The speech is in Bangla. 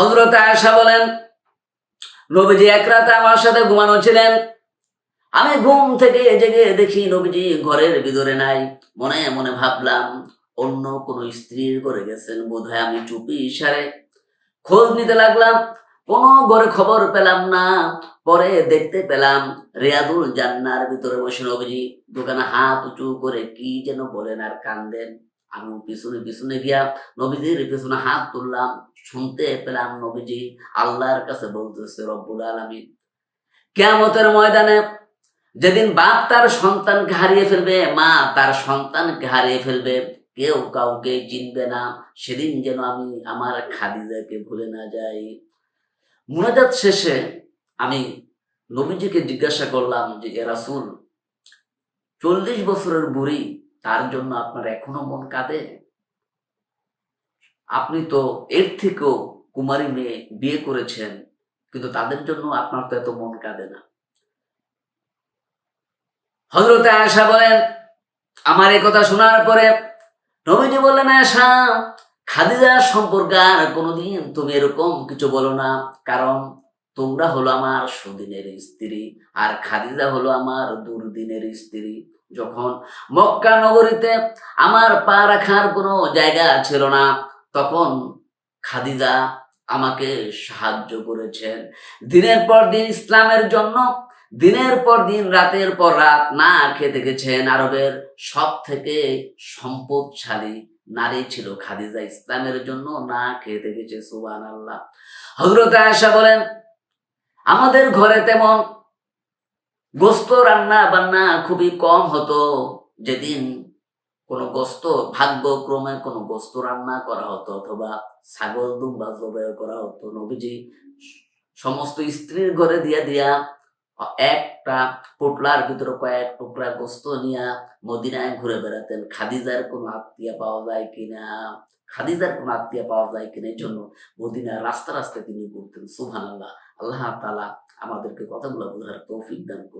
হজরত আয়েশা বলেন, নবীজি এক রাতে আমার সাথে ঘুমানো ছিলেন। আমি ঘুম থেকে জেগে দেখি নবীজি ঘরের ভিতরে নাই। মনে মনে ভাবলাম, অন্য কোনো স্ত্রীর ঘরে গেছেন বোধ হয় আমি চুপি ইশারে খোঁজ নিতে লাগলাম। কোনো ঘরে খবর পেলাম না। পরে দেখতে পেলাম রিয়াদুল জান্নার ভিতরে বসে নবীজি দোকানে হাত উঁচু করে কি যেন বলেন আর কান্দেন। আমি পিছনে পিছনে গিয়া নবীজির পিছনে হাত তুললাম, শুনতে পেলাম নবীজি আল্লাহর কাছে বলতেছে, রব্বুল আলামিন, কেয়ামতের ময়দানে যেদিন বাপ তার সন্তানকে হারিয়ে ফেলবে, মা তার সন্তানকে হারিয়ে ফেলবে, কেউ কাউকে চিনবে না, সেদিন যেন আমি আমার খাদিজাকে ভুলে না যাই। মুনাজাত শেষে আমি নবীজিকে জিজ্ঞাসা করলাম যে, এ রাসূল, চল্লিশ বছরের বুড়ি তার জন্য আপনার এখনও মন কাঁদে? আপনি তো এর থেকেও কুমারী মেয়ে বিয়ে করেছেন, কিন্তু তাদের জন্য আপনার তো এত মন কাঁদে না। হজরত আয়েশা বলেন, আমার এই কথা শোনার পরে নবীজি বললেন, আয়েশা, খাদিজা সম্পর্কে আর কোনোদিন তুমি এরকম কিছু বলো না, কারণ তোমরা হলো আমার সুদিনের স্ত্রী আর খাদিজা হলো আমার দুর্দিনের স্ত্রী। যখন মক্কা নগরীতে আমার পা রাখার কোনো জায়গা ছিল না, তখন খাদিজা আমাকে সাহায্য করেছেন। দিনের পর দিন ইসলামের জন্য, দিনের পর দিন, রাতের পর রাত না খেতে গেছেন আরবের সব থেকে সম্পদশালী নারী ছিল খাদিজা। ইসলামের জন্য না খেতে গেছে সুবান আল্লাহ হজরত আয়েশা বলেন, আমাদের ঘরে তেমন গোস্ত রান্না বান্না খুবই কম হতো। যেদিন কোনো গোস্ত, ভাগ্যক্রমে কোনো গোস্ত রান্না করা হতো অথবা ছাগল দুম্বা জবাই করা হতো। নবীজি সমস্ত স্ত্রীর ঘরে দিয়া দিয়া একটা পোটলার ভিতরে কয়েক টুকরা গোস্ত নিয়া মদিনায় ঘুরে বেড়াতেন। খাদিজার কোনো আত্মীয় পাওয়া যায় কিনা, খাদিজার কোনো আত্মীয় পাওয়া যায় কিনা এই জন্য মদিনার রাস্তা রাস্তায় তিনি ঘুরতেন। সুবহান আল্লাহ আল্লাহ তালা আমাদেরকে কথাগুলো বোঝার তৌফিক দান করুন।